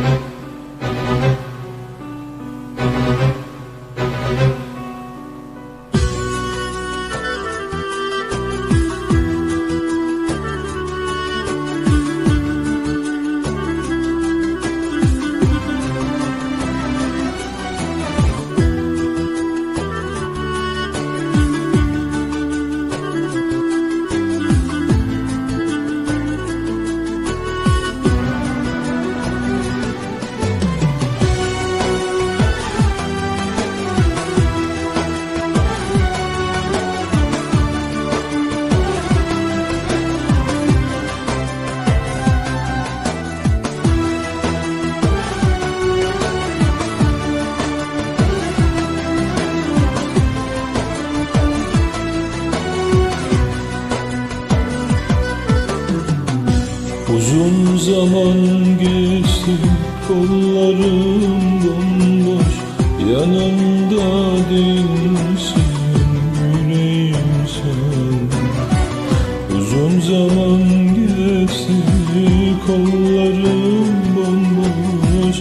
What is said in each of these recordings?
Uzun zaman geçti kollarım bomboş Yanımda değilsin yüreğim sarhoş Uzun zaman geçti kollarım bomboş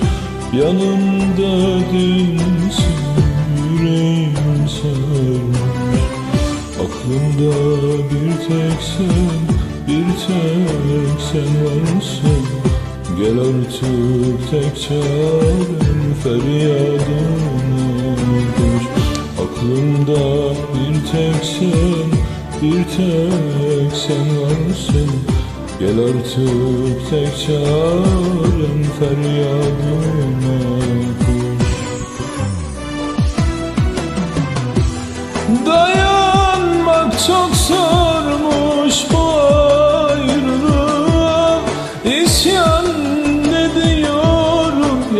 Yanımda değilsin yüreğim sarhoş Aklımda bir tek sen, bir tek sen varsın Gel artık tek çarem feryadıma koş Aklımda bir tek sen, bir tek sen varsın. Gel artık tek çarem feryadıma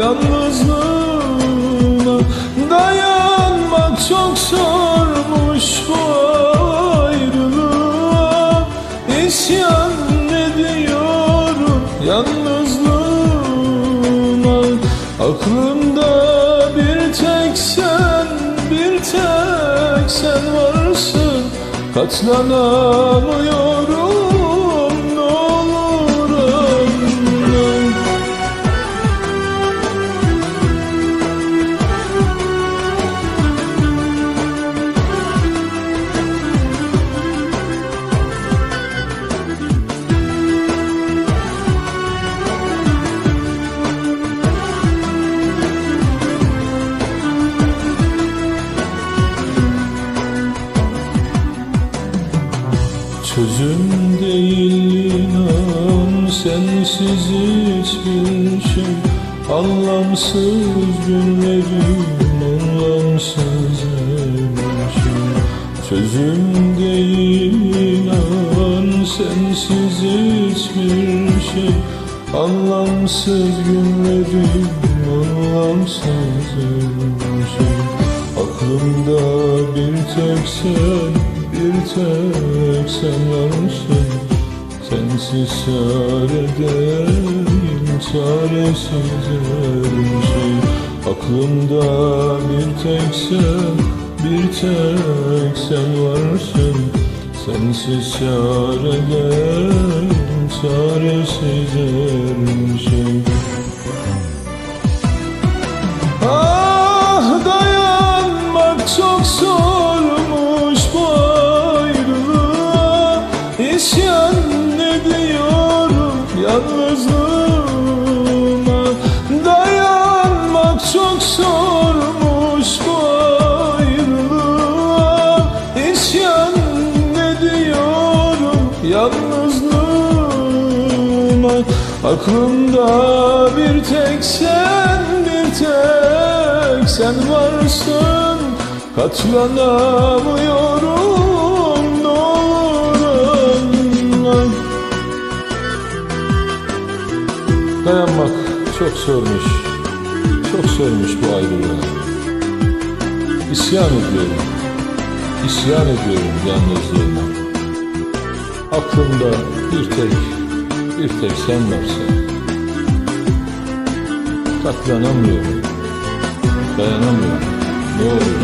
yalnızlığına Dayanmak çok zormuş bu ayrılığa. İsyan ediyorum yalnızlığına. Aklımda bir tek sen, bir tek sen varsın. Katlanamıyorum sensiz hiçbir şey Anlamsız günlerim anlamsız şey Çözüm değil inan sensiz hiçbir şey Anlamsız günlerim anlamsız şey Aklımda bir tek sen, bir tek sen varsın Sensiz çaredeyim, çaresiz her şey. Aklımda bir tek sen, bir tek sen varsın. Sensiz çaredeyim, çaresiz her şey yalnızlığıma Aklımda bir tek sen, bir tek sen varsın. Katlanamıyorum anla Dayanmak çok zormuş, çok zormuş bu ayrılığa. İsyan ediyorum, isyan ediyorum yalnızlığıma Aklımda bir tek, bir tek sen varsın Katlanamıyorum, dayanamıyorum. Ne olur.